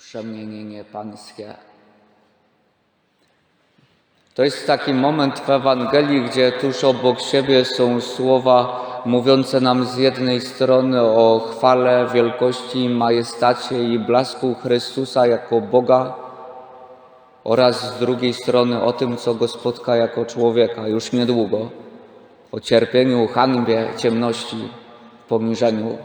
przemienienie pańskie. To jest taki moment w Ewangelii, gdzie tuż obok siebie są słowa mówiące nam z jednej strony o chwale, wielkości, majestacie i blasku Chrystusa jako Boga oraz z drugiej strony o tym, co go spotka jako człowieka już niedługo, o cierpieniu, hańbie, ciemności, poniżeniu.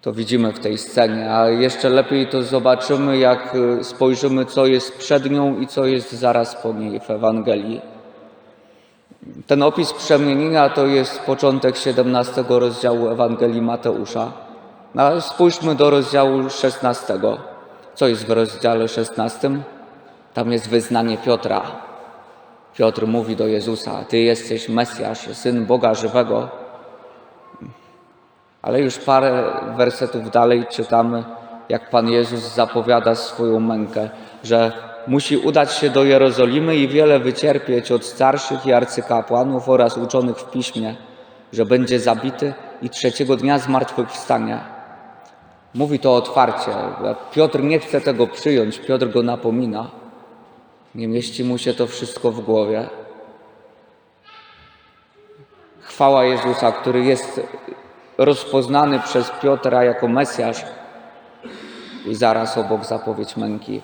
To widzimy w tej scenie, a jeszcze lepiej to zobaczymy, jak y, spojrzymy, co jest przed nią i co jest zaraz po niej w Ewangelii. Ten opis przemienienia to jest początek 17 rozdziału Ewangelii Mateusza. No, ale spójrzmy do rozdziału 16. Co jest w rozdziale 16? Tam jest wyznanie Piotra. Piotr mówi do Jezusa: Ty jesteś Mesjasz, syn Boga żywego. Ale już parę wersetów dalej czytamy, jak Pan Jezus zapowiada swoją mękę, że musi udać się do Jerozolimy i wiele wycierpieć od starszych i arcykapłanów oraz uczonych w piśmie, że będzie zabity i trzeciego dnia zmartwychwstanie. Mówi to otwarcie. Piotr nie chce tego przyjąć, Piotr go napomina. Nie mieści mu się to wszystko w głowie. Chwała Jezusa, który jest rozpoznany przez Piotra jako Mesjasz i zaraz obok zapowiedź męki.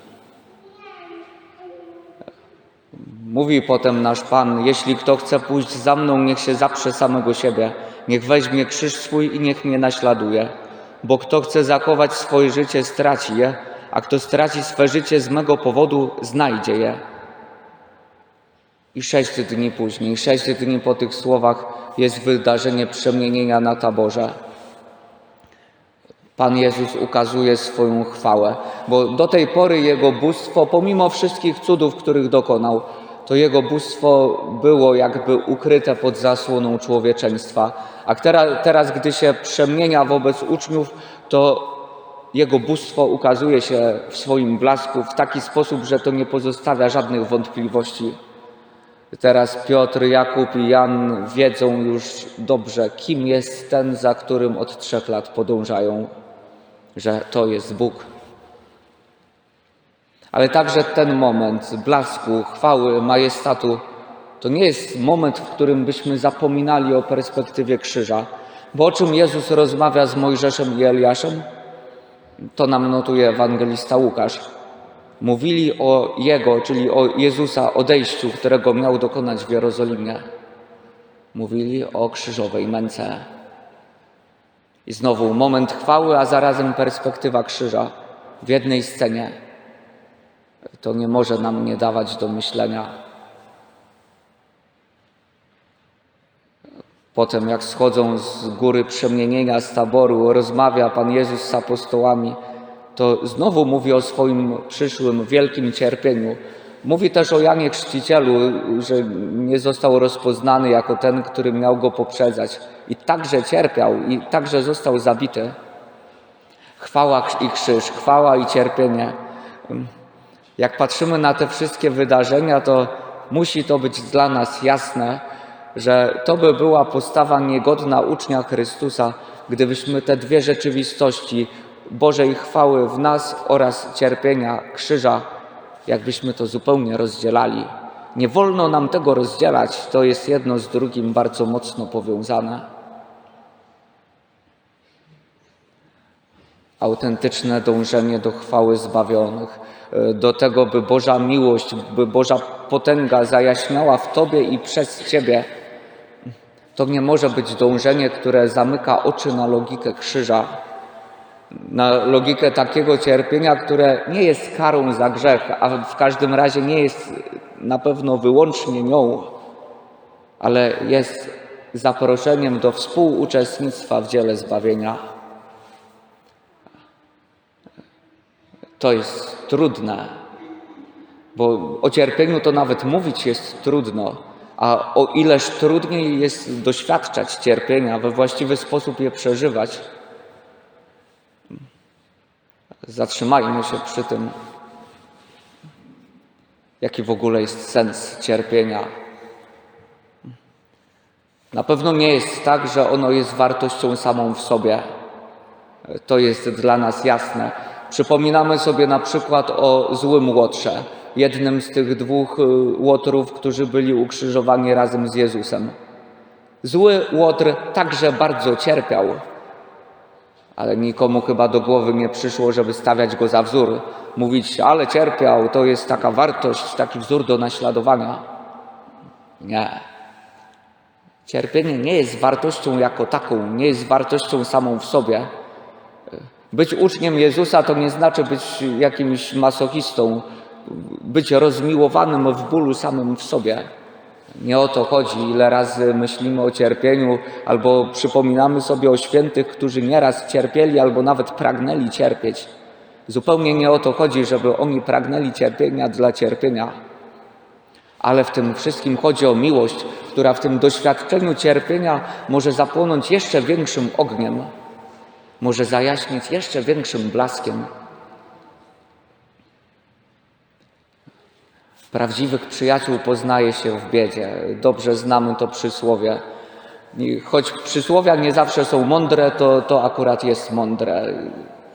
Mówi potem nasz Pan, jeśli kto chce pójść za mną, niech się zaprze samego siebie, niech weźmie krzyż swój i niech mnie naśladuje. Bo kto chce zachować swoje życie, straci je, a kto straci swe życie z mego powodu, znajdzie je. I sześć dni później, sześć dni po tych słowach jest wydarzenie przemienienia na taborze. Pan Jezus ukazuje swoją chwałę, bo do tej pory Jego bóstwo, pomimo wszystkich cudów, których dokonał, to Jego bóstwo było jakby ukryte pod zasłoną człowieczeństwa. A teraz, teraz gdy się przemienia wobec uczniów, to Jego bóstwo ukazuje się w swoim blasku w taki sposób, że to nie pozostawia żadnych wątpliwości. Teraz Piotr, Jakub i Jan wiedzą już dobrze, kim jest ten, za którym od trzech lat podążają, że to jest Bóg. Ale także ten moment blasku, chwały, majestatu to nie jest moment, w którym byśmy zapominali o perspektywie krzyża. Bo o czym Jezus rozmawia z Mojżeszem i Eliaszem? To nam notuje ewangelista Łukasz. Mówili o Jego, czyli o Jezusa, odejściu, którego miał dokonać w Jerozolimie. Mówili o krzyżowej męce. I znowu moment chwały, a zarazem perspektywa krzyża w jednej scenie. To nie może nam nie dawać do myślenia. Potem, jak schodzą z góry przemienienia z taboru, rozmawia Pan Jezus z apostołami to znowu mówi o swoim przyszłym wielkim cierpieniu. Mówi też o Janie Chrzcicielu, że nie został rozpoznany jako ten, który miał go poprzedzać. I także cierpiał, i także został zabity. Chwała i krzyż, chwała i cierpienie. Jak patrzymy na te wszystkie wydarzenia, to musi to być dla nas jasne, że to by była postawa niegodna ucznia Chrystusa, gdybyśmy te dwie rzeczywistości Bożej chwały w nas oraz cierpienia krzyża, jakbyśmy to zupełnie rozdzielali. Nie wolno nam tego rozdzielać, to jest jedno z drugim bardzo mocno powiązane. Autentyczne dążenie do chwały zbawionych, do tego, by Boża miłość, by Boża potęga zajaśniała w Tobie i przez Ciebie. To nie może być dążenie, które zamyka oczy na logikę krzyża, na logikę takiego cierpienia, które nie jest karą za grzech, a w każdym razie nie jest na pewno wyłącznie nią, ale jest zaproszeniem do współuczestnictwa w dziele zbawienia. To jest trudne, bo o cierpieniu to nawet mówić jest trudno, a o ileż trudniej jest doświadczać cierpienia, we właściwy sposób je przeżywać. Zatrzymajmy się przy tym, jaki w ogóle jest sens cierpienia. Na pewno nie jest tak, że ono jest wartością samą w sobie. To jest dla nas jasne. Przypominamy sobie na przykład o złym łotrze, jednym z tych dwóch y, łotrów, którzy byli ukrzyżowani razem z Jezusem. Zły łotr także bardzo cierpiał, ale nikomu chyba do głowy nie przyszło, żeby stawiać go za wzór, mówić, ale cierpiał, to jest taka wartość, taki wzór do naśladowania. Nie. Cierpienie nie jest wartością jako taką, nie jest wartością samą w sobie. Być uczniem Jezusa to nie znaczy być jakimś masochistą, być rozmiłowanym w bólu samym w sobie. Nie o to chodzi, ile razy myślimy o cierpieniu, albo przypominamy sobie o świętych, którzy nieraz cierpieli, albo nawet pragnęli cierpieć. Zupełnie nie o to chodzi, żeby oni pragnęli cierpienia dla cierpienia, ale w tym wszystkim chodzi o miłość, która w tym doświadczeniu cierpienia może zapłonąć jeszcze większym ogniem, może zajaśnić jeszcze większym blaskiem. Prawdziwych przyjaciół poznaje się w biedzie. Dobrze znamy to przysłowie. I choć przysłowia nie zawsze są mądre, to, to akurat jest mądre.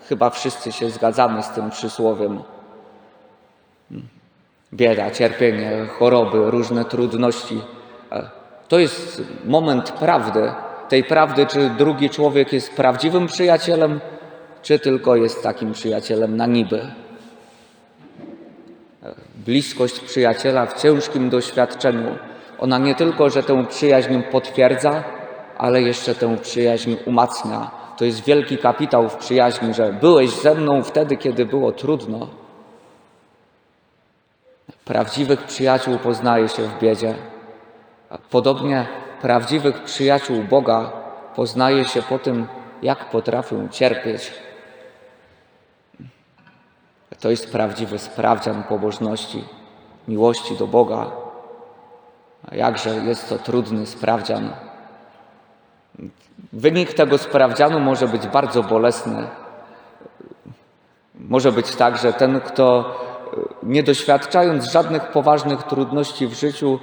Chyba wszyscy się zgadzamy z tym przysłowiem. Bieda, cierpienie, choroby, różne trudności. To jest moment prawdy. Tej prawdy, czy drugi człowiek jest prawdziwym przyjacielem, czy tylko jest takim przyjacielem na niby. Bliskość przyjaciela w ciężkim doświadczeniu. Ona nie tylko, że tę przyjaźń potwierdza, ale jeszcze tę przyjaźń umacnia. To jest wielki kapitał w przyjaźni, że byłeś ze mną wtedy, kiedy było trudno. Prawdziwych przyjaciół poznaje się w biedzie. Podobnie prawdziwych przyjaciół Boga poznaje się po tym, jak potrafią cierpieć. To jest prawdziwy sprawdzian pobożności, miłości do Boga. A jakże jest to trudny sprawdzian. Wynik tego sprawdzianu może być bardzo bolesny. Może być tak, że ten, kto e, nie doświadczając żadnych poważnych trudności w życiu,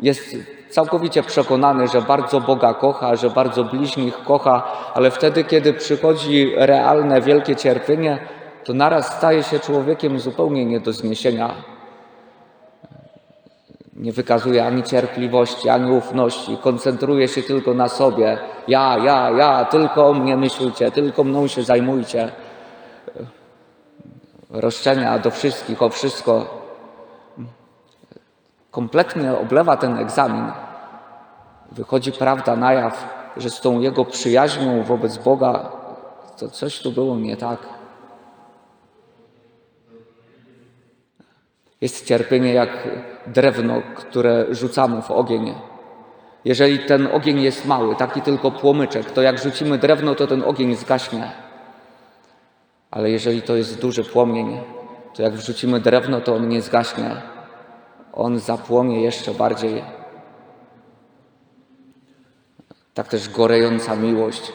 jest całkowicie przekonany, że bardzo Boga kocha, że bardzo bliźnich kocha, ale wtedy, kiedy przychodzi realne, wielkie cierpienie, to naraz staje się człowiekiem zupełnie nie do zniesienia. Nie wykazuje ani cierpliwości, ani ufności, koncentruje się tylko na sobie. Ja, ja, ja, tylko o mnie myślcie, tylko mną się zajmujcie. Roszczenia do wszystkich, o wszystko. Kompletnie oblewa ten egzamin. Wychodzi prawda na jaw, że z tą jego przyjaźnią wobec Boga to coś tu było nie tak. Jest cierpienie jak drewno, które rzucamy w ogień. Jeżeli ten ogień jest mały, taki tylko płomyczek, to jak rzucimy drewno, to ten ogień zgaśnie. Ale jeżeli to jest duży płomień, to jak wrzucimy drewno, to on nie zgaśnie. On zapłonie jeszcze bardziej. Tak też gorejąca miłość,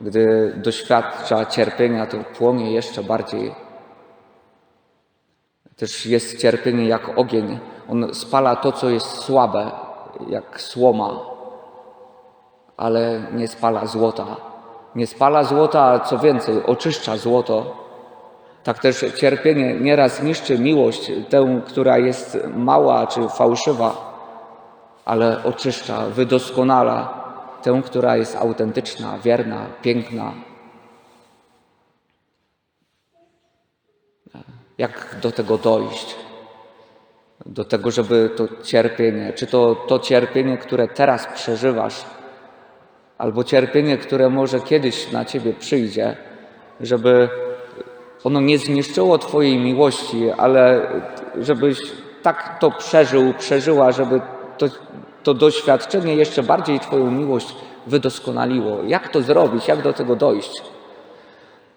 gdy doświadcza cierpienia, to płonie jeszcze bardziej. Też jest cierpienie jak ogień. On spala to, co jest słabe, jak słoma, ale nie spala złota. Nie spala złota, a co więcej, oczyszcza złoto. Tak też cierpienie nieraz niszczy miłość, tę, która jest mała czy fałszywa, ale oczyszcza, wydoskonala tę, która jest autentyczna, wierna, piękna. Jak do tego dojść? Do tego, żeby to cierpienie, czy to to cierpienie, które teraz przeżywasz, albo cierpienie, które może kiedyś na ciebie przyjdzie, żeby ono nie zniszczyło Twojej miłości, ale żebyś tak to przeżył, przeżyła, żeby to, to doświadczenie jeszcze bardziej Twoją miłość wydoskonaliło. Jak to zrobić? Jak do tego dojść?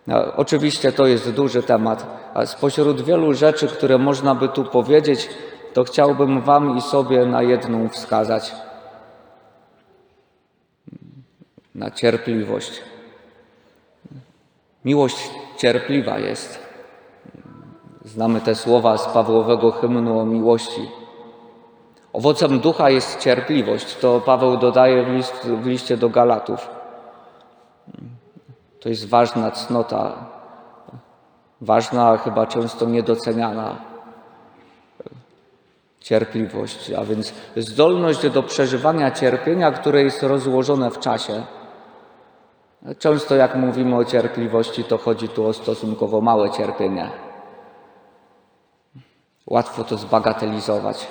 No, oczywiście to jest duży temat, a spośród wielu rzeczy, które można by tu powiedzieć, to chciałbym Wam i sobie na jedną wskazać. Na cierpliwość. Miłość cierpliwa jest. Znamy te słowa z Pawłowego hymnu o miłości. Owocem ducha jest cierpliwość. To Paweł dodaje w, list, w liście do Galatów. To jest ważna cnota, ważna, chyba często niedoceniana cierpliwość, a więc zdolność do przeżywania cierpienia, które jest rozłożone w czasie. Często jak mówimy o cierpliwości, to chodzi tu o stosunkowo małe cierpienie. Łatwo to zbagatelizować.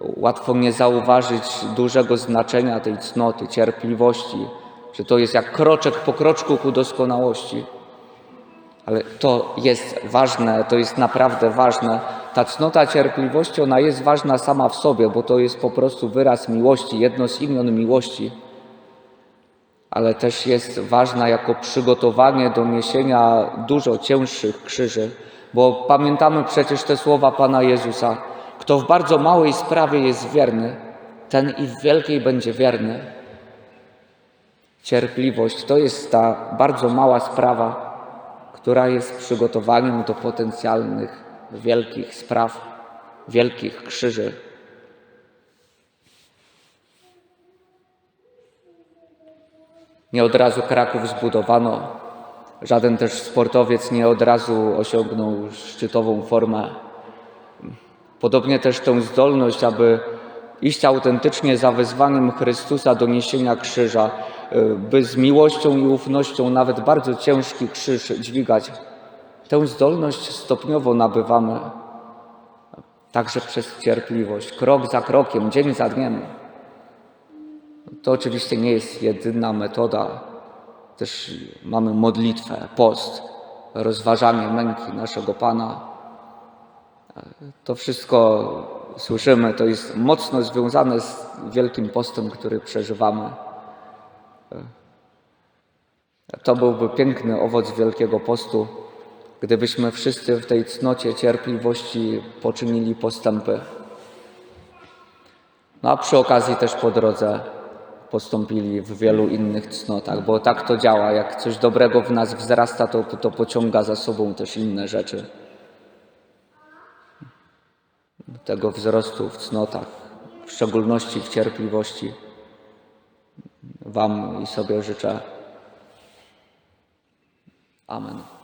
Łatwo nie zauważyć dużego znaczenia tej cnoty, cierpliwości, że to jest jak kroczek po kroczku ku doskonałości. Ale to jest ważne, to jest naprawdę ważne. Ta cnota cierpliwości, ona jest ważna sama w sobie, bo to jest po prostu wyraz miłości, jedno z imion miłości. Ale też jest ważna jako przygotowanie do niesienia dużo cięższych krzyży, bo pamiętamy przecież te słowa Pana Jezusa: Kto w bardzo małej sprawie jest wierny, ten i w wielkiej będzie wierny. Cierpliwość to jest ta bardzo mała sprawa, która jest przygotowaniem do potencjalnych wielkich spraw, wielkich krzyży. Nie od razu Kraków zbudowano, żaden też sportowiec nie od razu osiągnął szczytową formę. Podobnie też tę zdolność, aby iść autentycznie za wezwaniem Chrystusa do niesienia krzyża, by z miłością i ufnością nawet bardzo ciężki krzyż dźwigać. Tę zdolność stopniowo nabywamy, także przez cierpliwość, krok za krokiem, dzień za dniem. To oczywiście nie jest jedyna metoda. Też mamy modlitwę, post, rozważanie męki naszego Pana. To wszystko słyszymy, to jest mocno związane z Wielkim Postem, który przeżywamy. To byłby piękny owoc Wielkiego Postu, gdybyśmy wszyscy w tej cnocie cierpliwości poczynili postępy. No a przy okazji też po drodze postąpili w wielu innych cnotach, bo tak to działa. Jak coś dobrego w nas wzrasta, to, to pociąga za sobą też inne rzeczy. Tego wzrostu w cnotach, w szczególności w cierpliwości, Wam i sobie życzę. Amen.